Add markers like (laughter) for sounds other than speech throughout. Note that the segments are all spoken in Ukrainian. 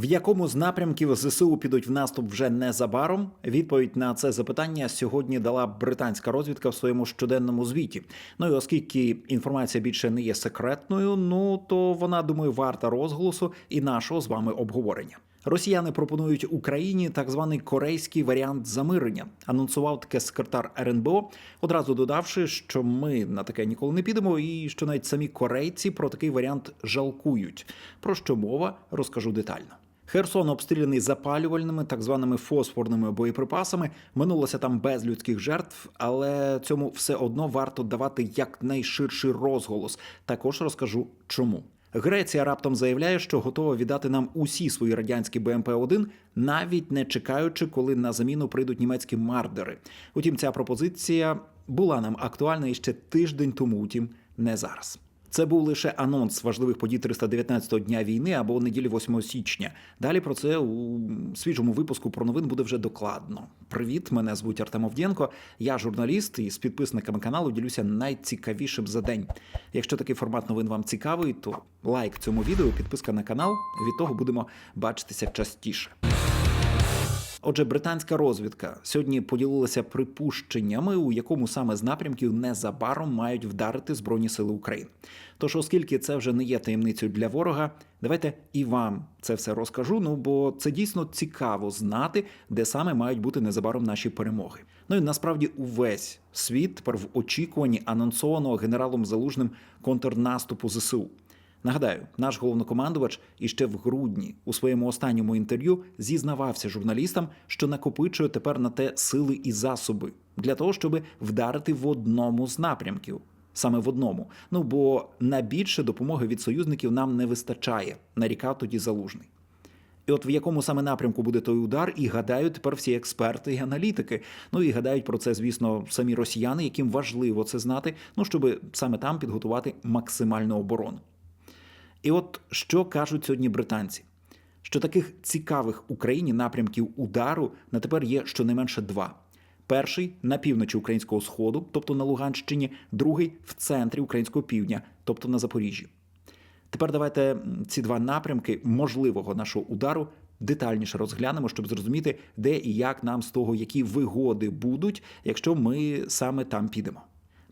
В якому з напрямків ЗСУ підуть в наступ вже незабаром? Відповідь на це запитання сьогодні дала британська розвідка в своєму щоденному звіті. Ну і оскільки інформація більше не є секретною, ну то вона думаю варта розголосу і нашого з вами обговорення. Росіяни пропонують Україні так званий корейський варіант замирення. Анонсував таке секретар РНБО, одразу додавши, що ми на таке ніколи не підемо, і що навіть самі корейці про такий варіант жалкують. Про що мова розкажу детально. Херсон обстріляний запалювальними, так званими фосфорними боєприпасами. Минулося там без людських жертв, але цьому все одно варто давати якнайширший розголос. Також розкажу чому. Греція раптом заявляє, що готова віддати нам усі свої радянські БМП-1, навіть не чекаючи, коли на заміну прийдуть німецькі мардери. Утім, ця пропозиція була нам актуальна іще тиждень тому, утім, не зараз. Це був лише анонс важливих подій 319-го дня війни або неділі 8 січня. Далі про це у свіжому випуску про новин буде вже докладно. Привіт, мене звуть Артем Овдєнко. Я журналіст і з підписниками каналу ділюся найцікавішим за день. Якщо такий формат новин вам цікавий, то лайк цьому відео, підписка на канал. Від того будемо бачитися частіше. Отже, британська розвідка сьогодні поділилася припущеннями, у якому саме з напрямків незабаром мають вдарити Збройні Сили України. Тож, оскільки це вже не є таємницею для ворога, давайте і вам це все розкажу. Ну бо це дійсно цікаво знати, де саме мають бути незабаром наші перемоги. Ну і насправді увесь світ тепер в очікуванні анонсованого генералом залужним контрнаступу ЗСУ. Нагадаю, наш головнокомандувач іще в грудні у своєму останньому інтерв'ю зізнавався журналістам, що накопичує тепер на те сили і засоби для того, щоб вдарити в одному з напрямків. Саме в одному. Ну бо на більше допомоги від союзників нам не вистачає, нарікав тоді залужний. І от в якому саме напрямку буде той удар, і гадають тепер всі експерти і аналітики. Ну і гадають про це, звісно, самі росіяни, яким важливо це знати, ну щоб саме там підготувати максимальну оборону. І от що кажуть сьогодні британці? Що таких цікавих Україні напрямків удару на тепер є щонайменше два. Перший на півночі українського сходу, тобто на Луганщині, другий в центрі українського півдня, тобто на Запоріжжі. Тепер давайте ці два напрямки можливого нашого удару детальніше розглянемо, щоб зрозуміти, де і як нам з того, які вигоди будуть, якщо ми саме там підемо.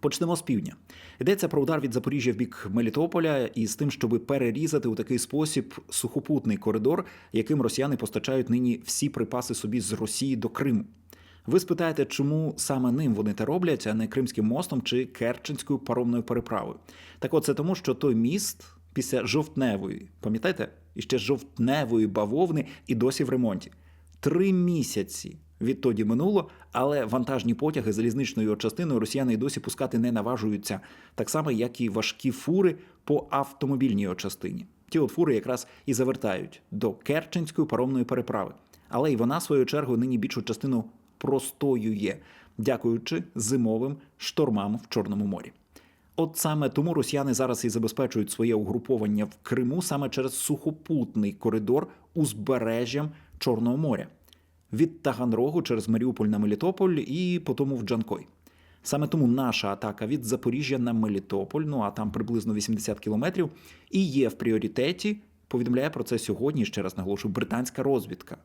Почнемо з півдня. Йдеться про удар від Запоріжжя в бік Мелітополя і з тим, щоб перерізати у такий спосіб сухопутний коридор, яким росіяни постачають нині всі припаси собі з Росії до Криму. Ви спитаєте, чому саме ним вони те роблять, а не Кримським мостом чи Керченською паромною переправою? Так от це тому, що той міст після жовтневої, пам'ятаєте, іще жовтневої бавовни і досі в ремонті. Три місяці відтоді минуло, але вантажні потяги залізничною частиною росіяни й досі пускати не наважуються, так само, як і важкі фури по автомобільній частині. Ті от фури якраз і завертають до Керченської паромної переправи. Але й вона, своєю чергою, нині більшу частину простоює, дякуючи зимовим штормам в Чорному морі. От саме тому росіяни зараз і забезпечують своє угруповання в Криму саме через сухопутний коридор узбережжям Чорного моря від Таганрогу через Маріуполь на Мелітополь і потому в Джанкой. Саме тому наша атака від Запоріжжя на Мелітополь, ну а там приблизно 80 кілометрів, і є в пріоритеті. Повідомляє про це сьогодні. Ще раз наголошую, британська розвідка.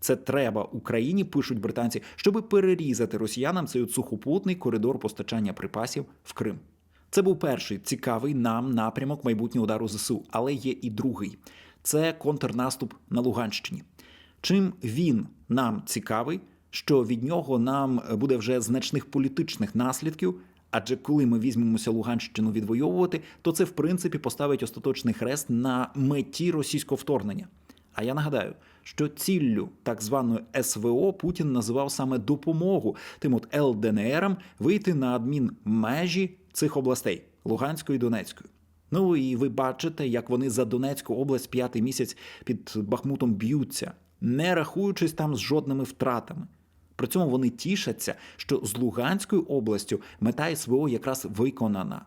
Це треба Україні, пишуть британці, щоб перерізати росіянам цей сухопутний коридор постачання припасів в Крим. Це був перший цікавий нам напрямок майбутнього удару ЗСУ, але є і другий це контрнаступ на Луганщині. Чим він нам цікавий, що від нього нам буде вже значних політичних наслідків. Адже коли ми візьмемося Луганщину відвоювати, то це в принципі поставить остаточний хрест на меті російського вторгнення. А я нагадаю, що ціллю так званої СВО Путін називав саме допомогу тим от ЛДНРам вийти на адмінмежі цих областей Луганської і Донецької. Ну і ви бачите, як вони за Донецьку область п'ятий місяць під Бахмутом б'ються, не рахуючись там з жодними втратами. При цьому вони тішаться, що з Луганською областю мета СВО якраз виконана.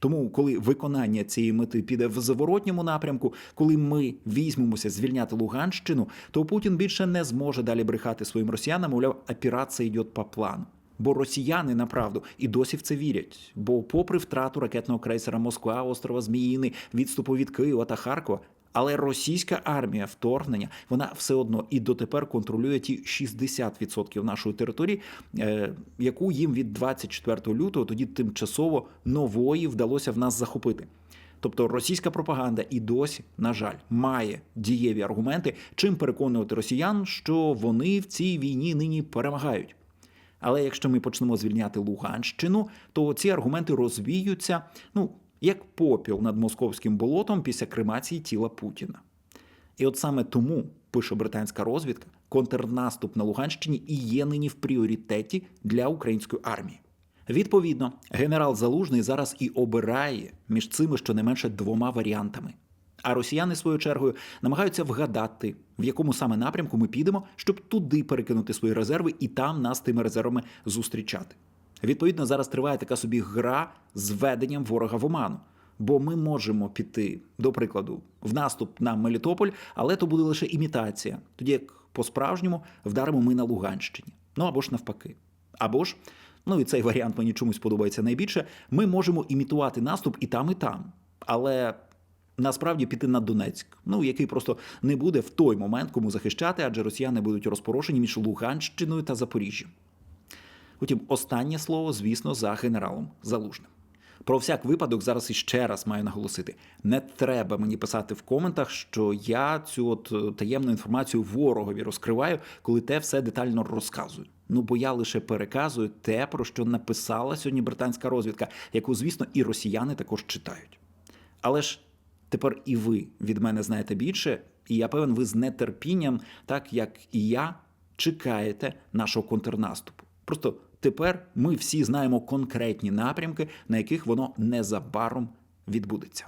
Тому, коли виконання цієї мети піде в заворотньому напрямку, коли ми візьмемося звільняти Луганщину, то Путін більше не зможе далі брехати своїм росіянам, мовляв, операція йде по плану. Бо росіяни направду і досі в це вірять. Бо, попри втрату ракетного крейсера Москва, острова Зміїни, відступу від Києва та Харкова, Але російська армія вторгнення вона все одно і дотепер контролює ті 60% нашої території, е, яку їм від 24 лютого тоді тимчасово нової вдалося в нас захопити. Тобто російська пропаганда і досі, на жаль, має дієві аргументи, чим переконувати росіян, що вони в цій війні нині перемагають. Але якщо ми почнемо звільняти Луганщину, то ці аргументи розвіються, ну як попіл над московським болотом після кремації тіла Путіна. І от саме тому, пише британська розвідка, контрнаступ на Луганщині і є нині в пріоритеті для української армії. Відповідно, генерал Залужний зараз і обирає між цими щонайменше двома варіантами. А росіяни, своєю чергою, намагаються вгадати, в якому саме напрямку ми підемо, щоб туди перекинути свої резерви і там нас тими резервами зустрічати. Відповідно, зараз триває така собі гра з веденням ворога в оману. Бо ми можемо піти, до прикладу, в наступ на Мелітополь, але то буде лише імітація, тоді як по-справжньому вдаримо ми на Луганщині. Ну або ж навпаки. Або ж, ну і цей варіант мені чомусь подобається найбільше. Ми можемо імітувати наступ і там, і там. Але насправді піти на Донецьк, ну який просто не буде в той момент кому захищати, адже росіяни будуть розпорошені між Луганщиною та Запоріжжям. Утім, останнє слово, звісно, за генералом Залужним. Про всяк випадок зараз іще раз маю наголосити: не треба мені писати в коментах, що я цю от е, таємну інформацію ворогові розкриваю, коли те все детально розказую. Ну бо я лише переказую те, про що написала сьогодні британська розвідка, яку, звісно, і росіяни також читають. Але ж тепер і ви від мене знаєте більше, і я певен, ви з нетерпінням, так як і я, чекаєте нашого контрнаступу. Просто тепер ми всі знаємо конкретні напрямки, на яких воно незабаром відбудеться.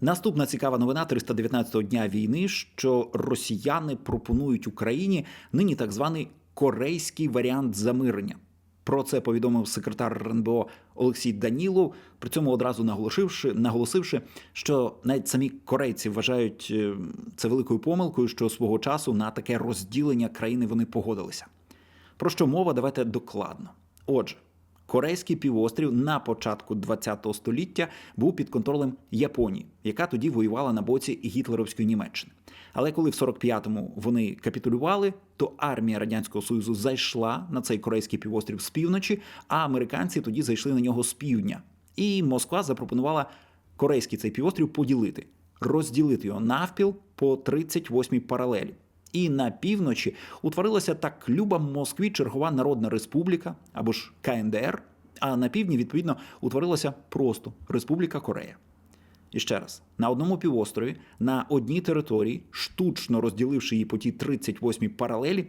Наступна цікава новина 319-го дня війни, що росіяни пропонують Україні нині так званий корейський варіант замирення. Про це повідомив секретар РНБО Олексій Данілов, при цьому одразу наголосивши, наголосивши, що навіть самі корейці вважають е, це великою помилкою, що свого часу на таке розділення країни вони погодилися. Про що мова? Давайте докладно. Отже, Корейський півострів на початку ХХ століття був під контролем Японії, яка тоді воювала на боці гітлерівської Німеччини. Але коли в 45-му вони капітулювали, то армія радянського союзу зайшла на цей корейський півострів з півночі, а американці тоді зайшли на нього з півдня. І Москва запропонувала корейський цей півострів поділити, розділити його навпіл по 38-й паралелі. І на півночі утворилася так люба Москві Чергова Народна Республіка або ж КНДР, а на півдні, відповідно, утворилася просто Республіка Корея. І ще раз, на одному півострові, на одній території, штучно розділивши її по тій 38-й паралелі,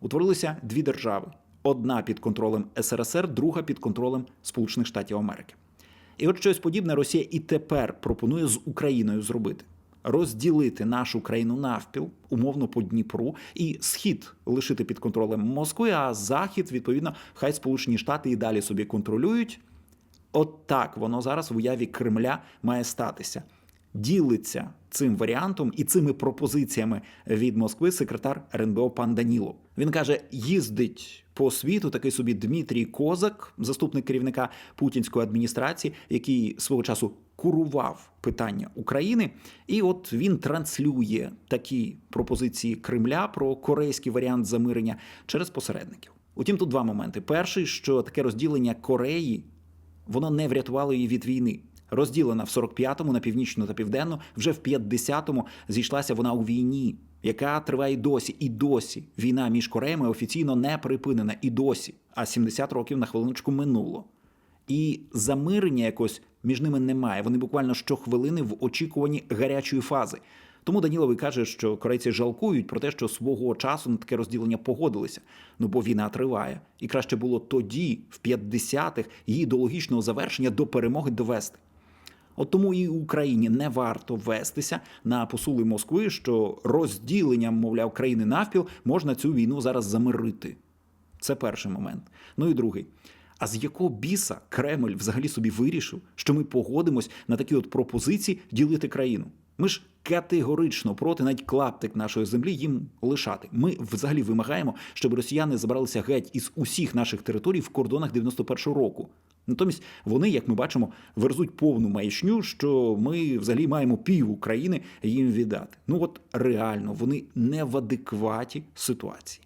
утворилися дві держави: одна під контролем СРСР, друга під контролем Сполучених Штатів Америки. І от щось подібне Росія і тепер пропонує з Україною зробити розділити нашу країну навпіл, умовно по Дніпру, і схід лишити під контролем Москви, а захід, відповідно, хай Сполучені Штати і далі собі контролюють. От так воно зараз в уяві Кремля має статися. Ділиться цим варіантом і цими пропозиціями від Москви секретар РНБО пан Данілов. Він каже: їздить по світу такий собі Дмитрій Козак, заступник керівника путінської адміністрації, який свого часу курував питання України, і от він транслює такі пропозиції Кремля про корейський варіант замирення через посередників. Утім, тут два моменти: перший, що таке розділення Кореї воно не врятувало її від війни. Розділена в 45-му на північну та південну, вже в 50-му зійшлася вона у війні, яка триває досі. І досі війна між Кореями офіційно не припинена. І досі. А 70 років на хвилиночку минуло. І замирення якось між ними немає. Вони буквально щохвилини в очікуванні гарячої фази. Тому Даніловий каже, що корейці жалкують про те, що свого часу на таке розділення погодилися. Ну бо війна триває, і краще було тоді, в 50-х, її до логічного завершення до перемоги довести. От тому і Україні не варто вестися на посули Москви, що розділенням, мовляв, країни навпіл можна цю війну зараз замирити. Це перший момент. Ну і другий. А з якого біса Кремль взагалі собі вирішив, що ми погодимось на такі от пропозиції ділити країну? Ми ж категорично проти навіть клаптик нашої землі їм лишати. Ми взагалі вимагаємо, щоб росіяни забралися геть із усіх наших територій в кордонах 91-го року. Натомість вони, як ми бачимо, верзуть повну маячню, що ми взагалі маємо пів України їм віддати. Ну от реально вони не в адекваті ситуації.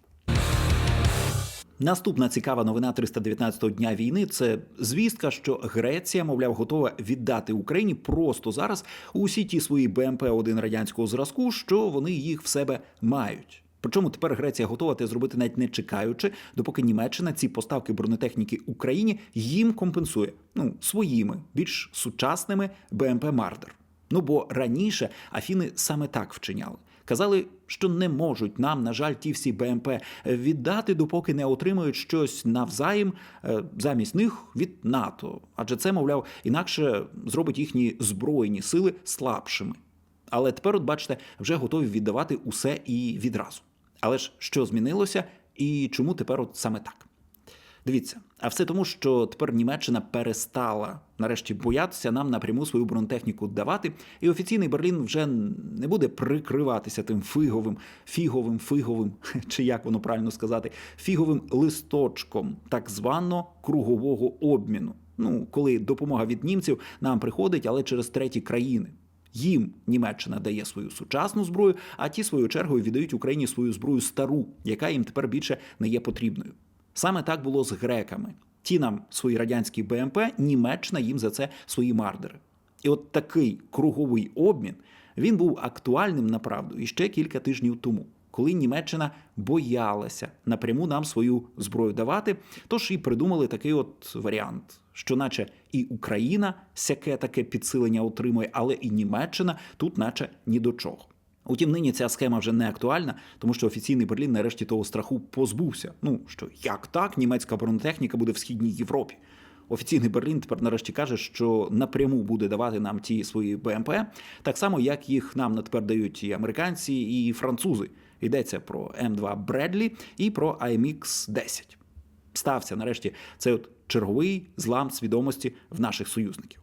Наступна цікава новина 319-го дня війни це звістка, що Греція, мовляв, готова віддати Україні просто зараз усі ті свої БМП 1 радянського зразку, що вони їх в себе мають. Причому тепер Греція готова це зробити навіть не чекаючи, допоки Німеччина ці поставки бронетехніки Україні їм компенсує ну своїми більш сучасними БМП Мардер. Ну бо раніше Афіни саме так вчиняли. Казали, що не можуть нам, на жаль, ті всі БМП віддати, допоки не отримують щось навзаєм е, замість них від НАТО. Адже це, мовляв, інакше зробить їхні збройні сили слабшими. Але тепер, от бачите, вже готові віддавати усе і відразу. Але ж що змінилося, і чому тепер от саме так? Дивіться, а все тому, що тепер Німеччина перестала нарешті боятися нам напряму свою бронетехніку давати, і офіційний Берлін вже не буде прикриватися тим фиговим, фіговим, фиговим, (laughs) чи як воно правильно сказати, фіговим листочком так званого кругового обміну. Ну, коли допомога від німців нам приходить, але через треті країни. Їм Німеччина дає свою сучасну зброю, а ті свою чергою віддають Україні свою зброю стару, яка їм тепер більше не є потрібною. Саме так було з греками. Ті нам свої радянські БМП, Німеччина їм за це свої мардери. І от такий круговий обмін він був актуальним направду іще кілька тижнів тому, коли Німеччина боялася напряму нам свою зброю давати. Тож і придумали такий от варіант, що, наче і Україна сяке таке підсилення отримує, але і Німеччина тут, наче ні до чого. Утім, нині ця схема вже не актуальна, тому що офіційний Берлін нарешті того страху позбувся. Ну що як так, німецька бронетехніка буде в східній Європі. Офіційний Берлін тепер нарешті каже, що напряму буде давати нам ті свої БМП, так само як їх нам на тепер дають і американці, і французи. Йдеться про М2 Бредлі і про AMX 10 Стався нарешті цей от черговий злам свідомості в наших союзників.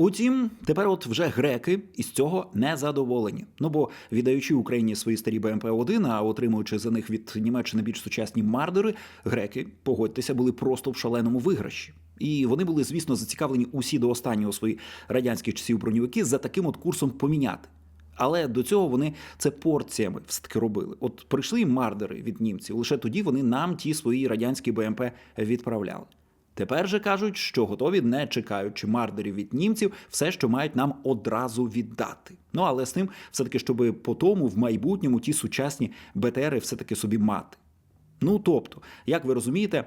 Утім, тепер от вже греки із цього не задоволені. Ну бо віддаючи Україні свої старі БМП-1, а отримуючи за них від Німеччини більш сучасні мардери, греки, погодьтеся, були просто в шаленому виграші. І вони були, звісно, зацікавлені усі до останнього свої радянських часів броньовики за таким от курсом поміняти. Але до цього вони це порціями все таки робили. От прийшли мардери від німців. Лише тоді вони нам ті свої радянські БМП відправляли. Тепер же кажуть, що готові, не чекаючи мардерів від німців, все, що мають нам одразу віддати. Ну але з тим, все таки, щоб по тому в майбутньому ті сучасні БТРи все таки собі мати. Ну тобто, як ви розумієте,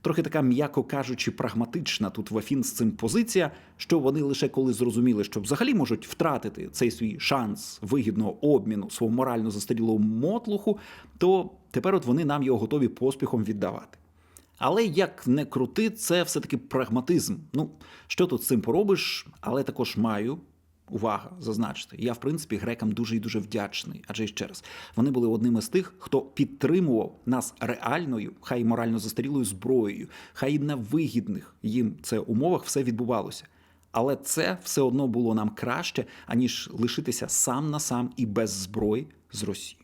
трохи така, м'яко кажучи, прагматична тут в Афін з цим позиція, що вони лише коли зрозуміли, що взагалі можуть втратити цей свій шанс вигідного обміну свого морально застарілого мотлуху, то тепер от вони нам його готові поспіхом віддавати. Але як не крути, це все-таки прагматизм. Ну, що тут з цим поробиш, але також маю. Увага, зазначити, я в принципі грекам дуже і дуже вдячний. Адже ще раз вони були одними з тих, хто підтримував нас реальною, хай і морально застарілою зброєю, хай і на вигідних їм це умовах все відбувалося. Але це все одно було нам краще, аніж лишитися сам на сам і без зброї з Росією.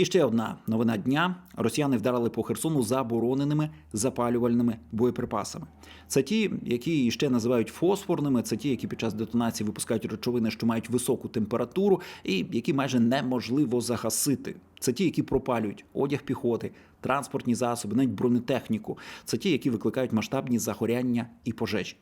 І ще одна новина дня: росіяни вдарили по Херсону забороненими запалювальними боєприпасами. Це ті, які ще називають фосфорними, це ті, які під час детонації випускають речовини, що мають високу температуру, і які майже неможливо загасити. Це ті, які пропалюють одяг піхоти, транспортні засоби, навіть бронетехніку. Це ті, які викликають масштабні загоряння і пожежі.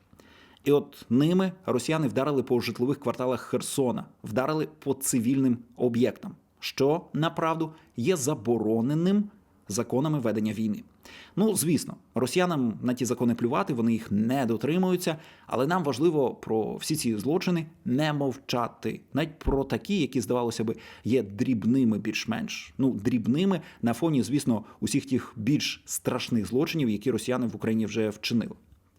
І от ними росіяни вдарили по житлових кварталах Херсона, вдарили по цивільним об'єктам що направду є забороненим законами ведення війни. Ну, звісно, росіянам на ті закони плювати, вони їх не дотримуються, але нам важливо про всі ці злочини не мовчати, навіть про такі, які здавалося би є дрібними, більш-менш ну дрібними на фоні, звісно, усіх тих більш страшних злочинів, які росіяни в Україні вже вчинили,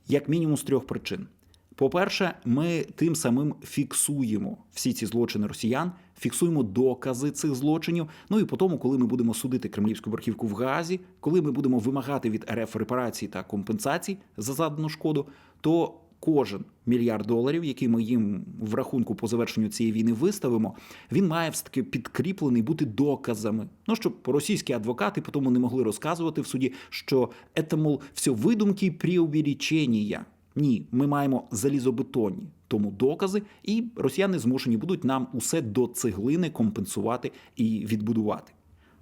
як мінімум з трьох причин. По-перше, ми тим самим фіксуємо всі ці злочини росіян, фіксуємо докази цих злочинів. Ну і по тому, коли ми будемо судити кремлівську верхівку в Газі, коли ми будемо вимагати від РФ репарацій та компенсацій за задану шкоду, то кожен мільярд доларів, який ми їм в рахунку по завершенню цієї війни виставимо, він має все таки підкріплений бути доказами. Ну щоб російські адвокати потім не могли розказувати в суді, що це, мол, все видумки і преувеличення. Ні, ми маємо залізобетонні тому докази, і росіяни змушені будуть нам усе до цеглини компенсувати і відбудувати.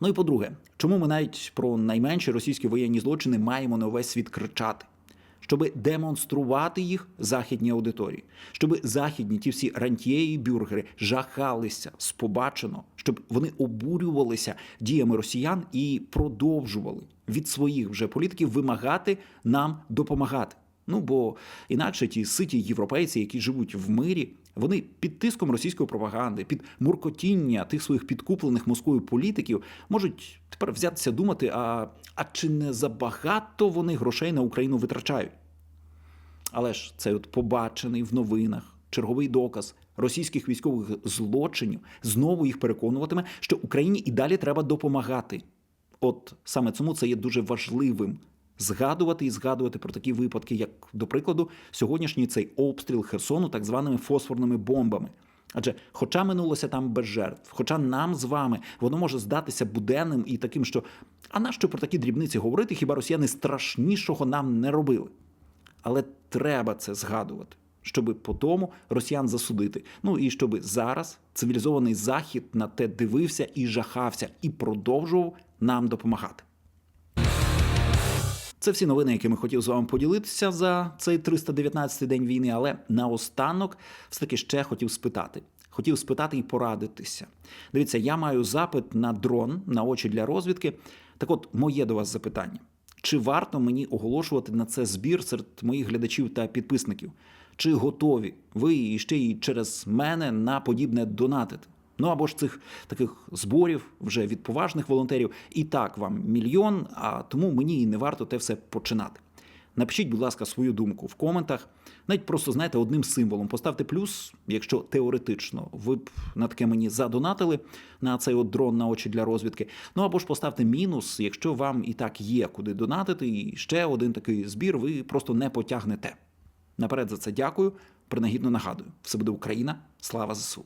Ну і по-друге, чому ми навіть про найменші російські воєнні злочини маємо на увесь світ кричати? Щоб демонструвати їх західній аудиторії, щоб західні ті всі рантьєї бюргери жахалися з побачено, щоб вони обурювалися діями росіян і продовжували від своїх вже політиків вимагати нам допомагати. Ну бо інакше ті ситі європейці, які живуть в мирі, вони під тиском російської пропаганди, під муркотіння тих своїх підкуплених Москвою політиків можуть тепер взятися думати: а, а чи не забагато вони грошей на Україну витрачають? Але ж цей от побачений в новинах черговий доказ російських військових злочинів знову їх переконуватиме, що Україні і далі треба допомагати. От саме цьому це є дуже важливим згадувати і згадувати про такі випадки, як, до прикладу, сьогоднішній цей обстріл Херсону так званими фосфорними бомбами. Адже, хоча минулося там без жертв, хоча нам з вами воно може здатися буденним і таким, що а нащо про такі дрібниці говорити, хіба росіяни страшнішого нам не робили? Але треба це згадувати, щоби по тому росіян засудити. Ну і щоби зараз цивілізований захід на те дивився і жахався, і продовжував нам допомагати. Це всі новини, якими хотів з вами поділитися за цей 319-й день війни. Але наостанок все таки ще хотів спитати. Хотів спитати і порадитися. Дивіться, я маю запит на дрон на очі для розвідки. Так, от, моє до вас запитання: чи варто мені оголошувати на це збір серед моїх глядачів та підписників? Чи готові ви і ще й через мене на подібне донатити? Ну або ж цих таких зборів вже від поважних волонтерів. І так вам мільйон, а тому мені і не варто те все починати. Напишіть, будь ласка, свою думку в коментах. Навіть просто знаєте, одним символом поставте плюс, якщо теоретично ви б на таке мені задонатили на цей от дрон на очі для розвідки. Ну або ж поставте мінус, якщо вам і так є куди донатити, і ще один такий збір ви просто не потягнете. Наперед за це дякую. Принагідно нагадую: все буде Україна, слава ЗСУ.